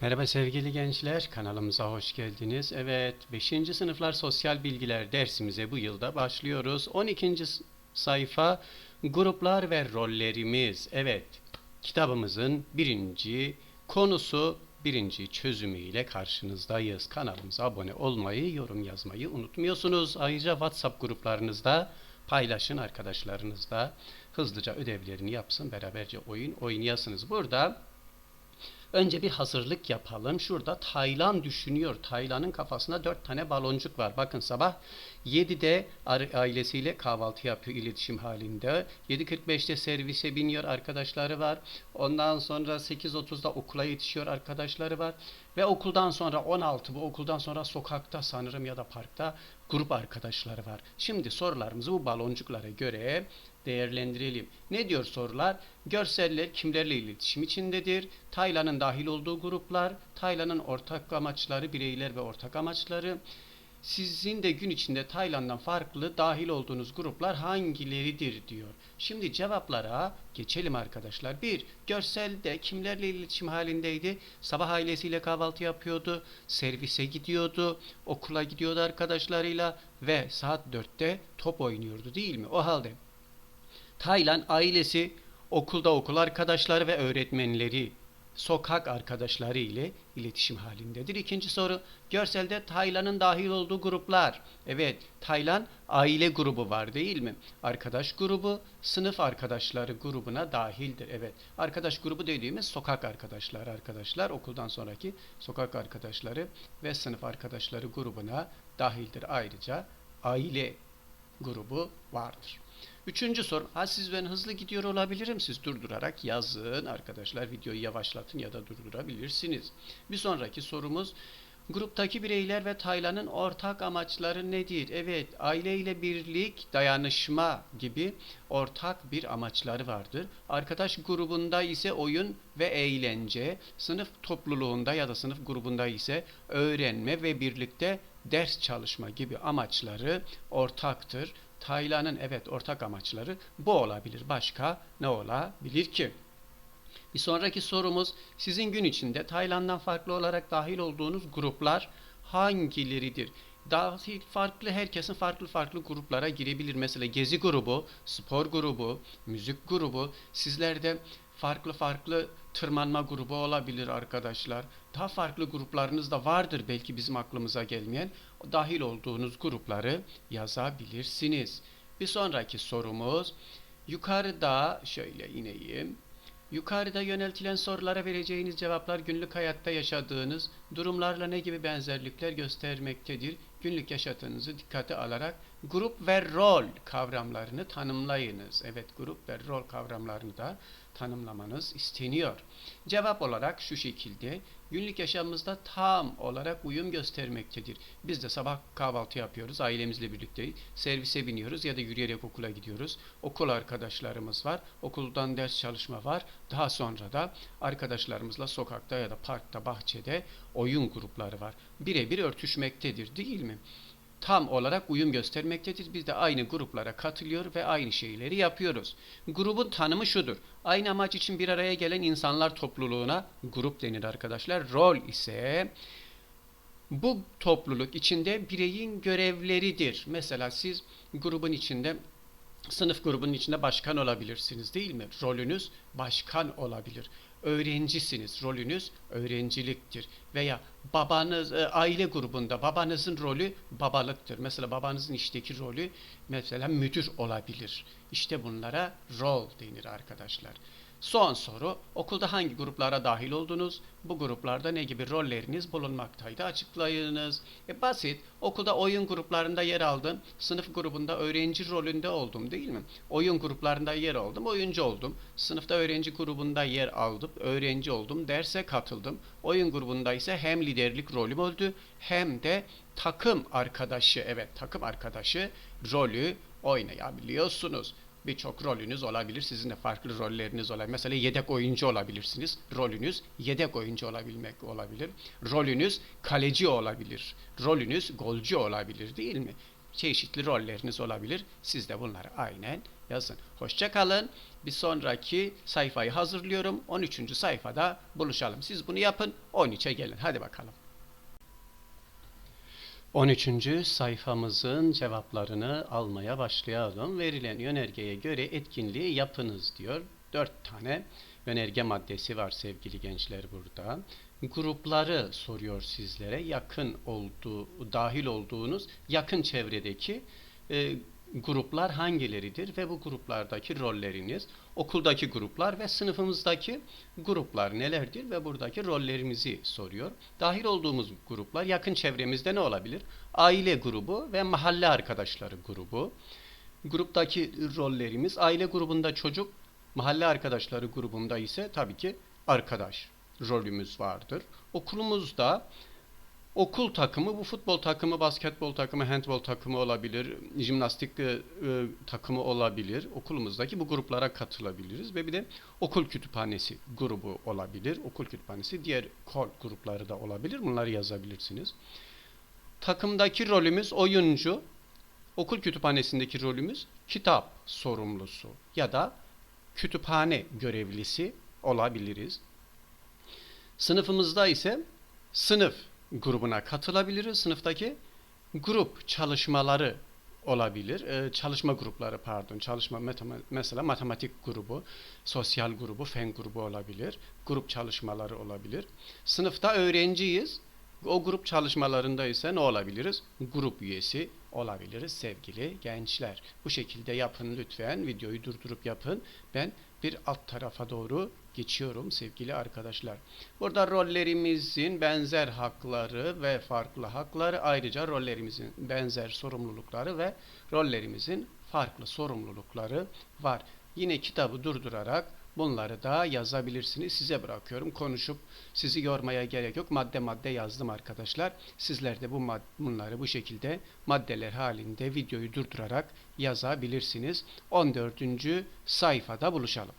Merhaba sevgili gençler, kanalımıza hoş geldiniz. Evet, 5. sınıflar sosyal bilgiler dersimize bu yılda başlıyoruz. 12. s- sayfa gruplar ve rollerimiz. Evet, kitabımızın birinci konusu, birinci çözümüyle karşınızdayız. Kanalımıza abone olmayı, yorum yazmayı unutmuyorsunuz. Ayrıca WhatsApp gruplarınızda paylaşın arkadaşlarınızla. Hızlıca ödevlerini yapsın, beraberce oyun oynayasınız. Burada Önce bir hazırlık yapalım. Şurada Taylan düşünüyor. Taylan'ın kafasında dört tane baloncuk var. Bakın sabah 7'de ar- ailesiyle kahvaltı yapıyor iletişim halinde. 7.45'te servise biniyor arkadaşları var. Ondan sonra 8.30'da okula yetişiyor arkadaşları var. Ve okuldan sonra 16 bu okuldan sonra sokakta sanırım ya da parkta grup arkadaşları var. Şimdi sorularımızı bu baloncuklara göre değerlendirelim. Ne diyor sorular? Görseller kimlerle iletişim içindedir? Taylan'ın dahil olduğu gruplar, Taylan'ın ortak amaçları, bireyler ve ortak amaçları. Sizin de gün içinde Tayland'dan farklı dahil olduğunuz gruplar hangileridir diyor. Şimdi cevaplara geçelim arkadaşlar. Bir, görselde kimlerle iletişim halindeydi? Sabah ailesiyle kahvaltı yapıyordu, servise gidiyordu, okula gidiyordu arkadaşlarıyla ve saat 4'te top oynuyordu değil mi? O halde Taylan ailesi, okulda okul arkadaşları ve öğretmenleri, sokak arkadaşları ile iletişim halindedir. İkinci soru, görselde Taylan'ın dahil olduğu gruplar. Evet, Taylan aile grubu var değil mi? Arkadaş grubu, sınıf arkadaşları grubuna dahildir. Evet, arkadaş grubu dediğimiz sokak arkadaşlar arkadaşlar, okuldan sonraki sokak arkadaşları ve sınıf arkadaşları grubuna dahildir. Ayrıca aile grubu vardır. Üçüncü soru. Ha siz ben hızlı gidiyor olabilirim. Siz durdurarak yazın. Arkadaşlar videoyu yavaşlatın ya da durdurabilirsiniz. Bir sonraki sorumuz. Gruptaki bireyler ve Taylan'ın ortak amaçları nedir? Evet, aile ile birlik, dayanışma gibi ortak bir amaçları vardır. Arkadaş grubunda ise oyun ve eğlence, sınıf topluluğunda ya da sınıf grubunda ise öğrenme ve birlikte ders çalışma gibi amaçları ortaktır. Taylan'ın evet ortak amaçları bu olabilir. Başka ne olabilir ki? Bir sonraki sorumuz sizin gün içinde Tayland'dan farklı olarak dahil olduğunuz gruplar hangileridir? Dahil farklı herkesin farklı farklı gruplara girebilir. Mesela gezi grubu, spor grubu, müzik grubu. Sizlerde farklı farklı tırmanma grubu olabilir arkadaşlar. Daha farklı gruplarınız da vardır belki bizim aklımıza gelmeyen. Dahil olduğunuz grupları yazabilirsiniz. Bir sonraki sorumuz yukarıda şöyle ineyim. Yukarıda yöneltilen sorulara vereceğiniz cevaplar günlük hayatta yaşadığınız durumlarla ne gibi benzerlikler göstermektedir? Günlük yaşantınızı dikkate alarak grup ve rol kavramlarını tanımlayınız. Evet, grup ve rol kavramlarını da tanımlamanız isteniyor. Cevap olarak şu şekilde günlük yaşamımızda tam olarak uyum göstermektedir. Biz de sabah kahvaltı yapıyoruz, ailemizle birlikte servise biniyoruz ya da yürüyerek okula gidiyoruz. Okul arkadaşlarımız var, okuldan ders çalışma var. Daha sonra da arkadaşlarımızla sokakta ya da parkta, bahçede oyun grupları var. Birebir örtüşmektedir değil mi? Tam olarak uyum göstermektedir. Biz de aynı gruplara katılıyor ve aynı şeyleri yapıyoruz. Grubun tanımı şudur. Aynı amaç için bir araya gelen insanlar topluluğuna grup denir arkadaşlar. Rol ise bu topluluk içinde bireyin görevleridir. Mesela siz grubun içinde sınıf grubunun içinde başkan olabilirsiniz değil mi? Rolünüz başkan olabilir. Öğrencisiniz. Rolünüz öğrenciliktir. Veya babanız e, aile grubunda babanızın rolü babalıktır. Mesela babanızın işteki rolü mesela müdür olabilir. İşte bunlara rol denir arkadaşlar. Son soru. Okulda hangi gruplara dahil oldunuz? Bu gruplarda ne gibi rolleriniz bulunmaktaydı? Açıklayınız. E basit. Okulda oyun gruplarında yer aldım. Sınıf grubunda öğrenci rolünde oldum değil mi? Oyun gruplarında yer aldım. Oyuncu oldum. Sınıfta öğrenci grubunda yer aldım. Öğrenci oldum. Derse katıldım. Oyun grubunda ise hem liderlik rolüm oldu hem de takım arkadaşı evet takım arkadaşı rolü oynayabiliyorsunuz. Birçok rolünüz olabilir. Sizin de farklı rolleriniz olabilir. Mesela yedek oyuncu olabilirsiniz. Rolünüz yedek oyuncu olabilmek olabilir. Rolünüz kaleci olabilir. Rolünüz golcü olabilir değil mi? çeşitli rolleriniz olabilir. Siz de bunları aynen yazın. Hoşça kalın. Bir sonraki sayfayı hazırlıyorum. 13. sayfada buluşalım. Siz bunu yapın. 13'e gelin. Hadi bakalım. 13. sayfamızın cevaplarını almaya başlayalım. Verilen yönergeye göre etkinliği yapınız diyor. 4 tane yönerge maddesi var sevgili gençler burada. Grupları soruyor sizlere. Yakın olduğu, dahil olduğunuz yakın çevredeki e, gruplar hangileridir ve bu gruplardaki rolleriniz, okuldaki gruplar ve sınıfımızdaki gruplar nelerdir ve buradaki rollerimizi soruyor. Dahil olduğumuz gruplar yakın çevremizde ne olabilir? Aile grubu ve mahalle arkadaşları grubu. Gruptaki rollerimiz aile grubunda çocuk, mahalle arkadaşları grubunda ise tabii ki arkadaş rolümüz vardır. Okulumuzda okul takımı, bu futbol takımı, basketbol takımı, handbol takımı olabilir, jimnastik e, e, takımı olabilir. Okulumuzdaki bu gruplara katılabiliriz ve bir de okul kütüphanesi grubu olabilir. Okul kütüphanesi diğer kol grupları da olabilir. Bunları yazabilirsiniz. Takımdaki rolümüz oyuncu, okul kütüphanesindeki rolümüz kitap sorumlusu ya da kütüphane görevlisi olabiliriz. Sınıfımızda ise sınıf grubuna katılabiliriz. Sınıftaki grup çalışmaları olabilir. Ee, çalışma grupları pardon. Çalışma mesela matematik grubu, sosyal grubu, fen grubu olabilir. Grup çalışmaları olabilir. Sınıfta öğrenciyiz. O grup çalışmalarında ise ne olabiliriz? Grup üyesi olabiliriz sevgili gençler. Bu şekilde yapın lütfen. Videoyu durdurup yapın. Ben bir alt tarafa doğru geçiyorum sevgili arkadaşlar. Burada rollerimizin benzer hakları ve farklı hakları ayrıca rollerimizin benzer sorumlulukları ve rollerimizin farklı sorumlulukları var. Yine kitabı durdurarak bunları da yazabilirsiniz. Size bırakıyorum. Konuşup sizi yormaya gerek yok. Madde madde yazdım arkadaşlar. Sizler de bu bunları bu şekilde maddeler halinde videoyu durdurarak yazabilirsiniz. 14. sayfada buluşalım.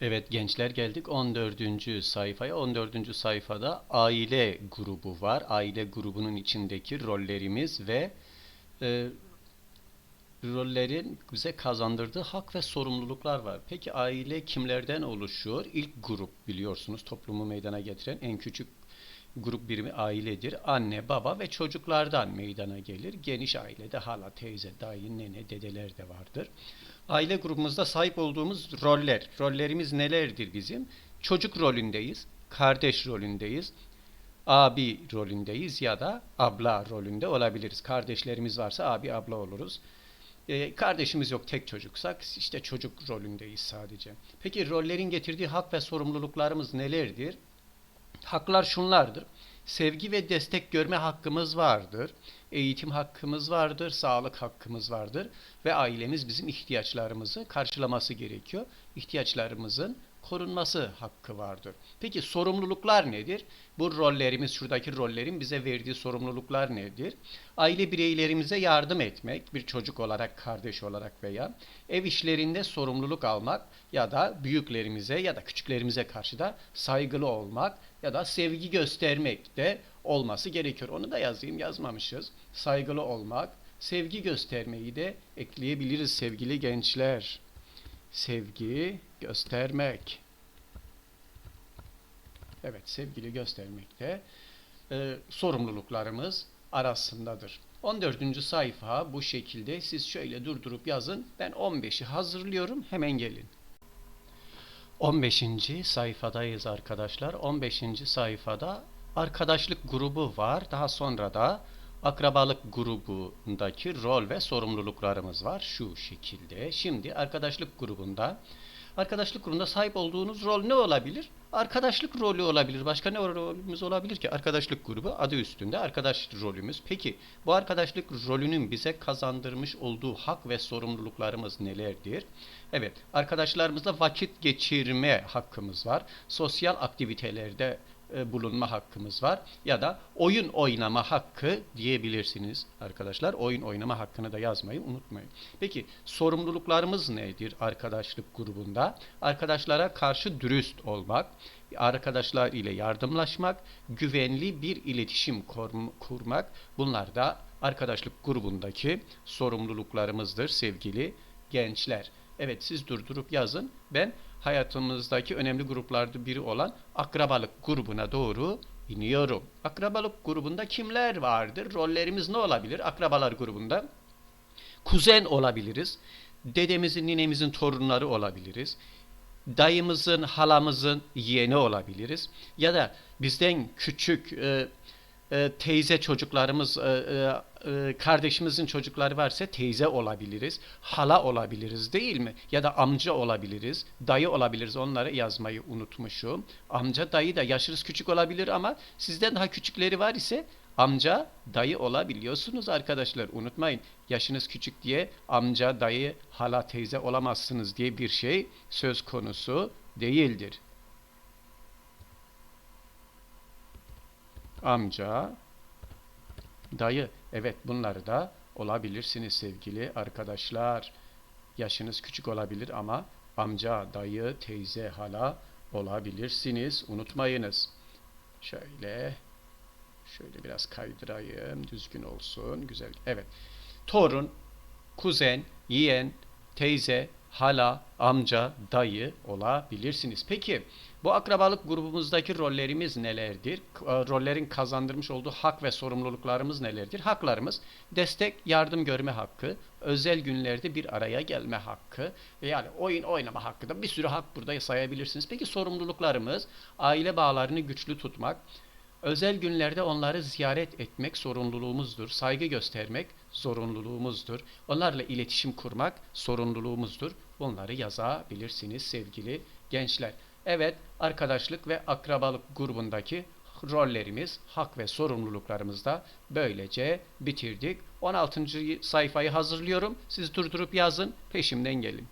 Evet gençler geldik 14. sayfaya. 14. sayfada aile grubu var. Aile grubunun içindeki rollerimiz ve e, rollerin bize kazandırdığı hak ve sorumluluklar var. Peki aile kimlerden oluşuyor? İlk grup biliyorsunuz toplumu meydana getiren en küçük grup birimi ailedir. Anne, baba ve çocuklardan meydana gelir. Geniş ailede hala, teyze, dayı, nene, dedeler de vardır. Aile grubumuzda sahip olduğumuz roller. Rollerimiz nelerdir bizim? Çocuk rolündeyiz, kardeş rolündeyiz, abi rolündeyiz ya da abla rolünde olabiliriz. Kardeşlerimiz varsa abi abla oluruz. Ee, kardeşimiz yok tek çocuksak işte çocuk rolündeyiz sadece. Peki rollerin getirdiği hak ve sorumluluklarımız nelerdir? Haklar şunlardır. Sevgi ve destek görme hakkımız vardır. Eğitim hakkımız vardır, sağlık hakkımız vardır ve ailemiz bizim ihtiyaçlarımızı karşılaması gerekiyor. İhtiyaçlarımızın korunması hakkı vardır. Peki sorumluluklar nedir? Bu rollerimiz, şuradaki rollerin bize verdiği sorumluluklar nedir? Aile bireylerimize yardım etmek, bir çocuk olarak, kardeş olarak veya ev işlerinde sorumluluk almak ya da büyüklerimize ya da küçüklerimize karşı da saygılı olmak ya da sevgi göstermek de olması gerekiyor. Onu da yazayım, yazmamışız. Saygılı olmak, sevgi göstermeyi de ekleyebiliriz sevgili gençler sevgi göstermek. Evet, sevgili göstermek de e, sorumluluklarımız arasındadır. 14. sayfa bu şekilde. Siz şöyle durdurup yazın. Ben 15'i hazırlıyorum. Hemen gelin. 15. sayfadayız arkadaşlar. 15. sayfada arkadaşlık grubu var. Daha sonra da akrabalık grubundaki rol ve sorumluluklarımız var şu şekilde. Şimdi arkadaşlık grubunda arkadaşlık grubunda sahip olduğunuz rol ne olabilir? Arkadaşlık rolü olabilir. Başka ne rolümüz olabilir ki? Arkadaşlık grubu adı üstünde arkadaş rolümüz. Peki bu arkadaşlık rolünün bize kazandırmış olduğu hak ve sorumluluklarımız nelerdir? Evet, arkadaşlarımızla vakit geçirme hakkımız var. Sosyal aktivitelerde bulunma hakkımız var. Ya da oyun oynama hakkı diyebilirsiniz arkadaşlar. Oyun oynama hakkını da yazmayı unutmayın. Peki sorumluluklarımız nedir arkadaşlık grubunda? Arkadaşlara karşı dürüst olmak, arkadaşlar ile yardımlaşmak, güvenli bir iletişim kurm- kurmak bunlar da arkadaşlık grubundaki sorumluluklarımızdır sevgili gençler. Evet siz durdurup yazın. Ben hayatımızdaki önemli gruplarda biri olan akrabalık grubuna doğru iniyorum. Akrabalık grubunda kimler vardır? Rollerimiz ne olabilir? Akrabalar grubunda kuzen olabiliriz. Dedemizin, ninemizin torunları olabiliriz. Dayımızın, halamızın yeğeni olabiliriz. Ya da bizden küçük e, e, teyze çocuklarımız, e, e, kardeşimizin çocukları varsa teyze olabiliriz, hala olabiliriz değil mi? Ya da amca olabiliriz, dayı olabiliriz. Onları yazmayı unutmuşum. Amca, dayı da yaşınız küçük olabilir ama sizden daha küçükleri var ise amca, dayı olabiliyorsunuz arkadaşlar. Unutmayın, yaşınız küçük diye amca, dayı, hala, teyze olamazsınız diye bir şey söz konusu değildir. Amca, dayı. Evet bunları da olabilirsiniz sevgili arkadaşlar. Yaşınız küçük olabilir ama amca, dayı, teyze, hala olabilirsiniz. Unutmayınız. Şöyle şöyle biraz kaydırayım. Düzgün olsun. Güzel. Evet. Torun, kuzen, yeğen, teyze, hala, amca, dayı olabilirsiniz. Peki bu akrabalık grubumuzdaki rollerimiz nelerdir? E, Rollerin kazandırmış olduğu hak ve sorumluluklarımız nelerdir? Haklarımız destek, yardım görme hakkı, özel günlerde bir araya gelme hakkı yani oyun oynama hakkı da bir sürü hak burada sayabilirsiniz. Peki sorumluluklarımız aile bağlarını güçlü tutmak, Özel günlerde onları ziyaret etmek sorumluluğumuzdur. Saygı göstermek zorunluluğumuzdur. Onlarla iletişim kurmak sorumluluğumuzdur. Bunları yazabilirsiniz sevgili gençler. Evet, arkadaşlık ve akrabalık grubundaki rollerimiz, hak ve sorumluluklarımız da böylece bitirdik. 16. sayfayı hazırlıyorum. Siz durdurup yazın, peşimden gelin.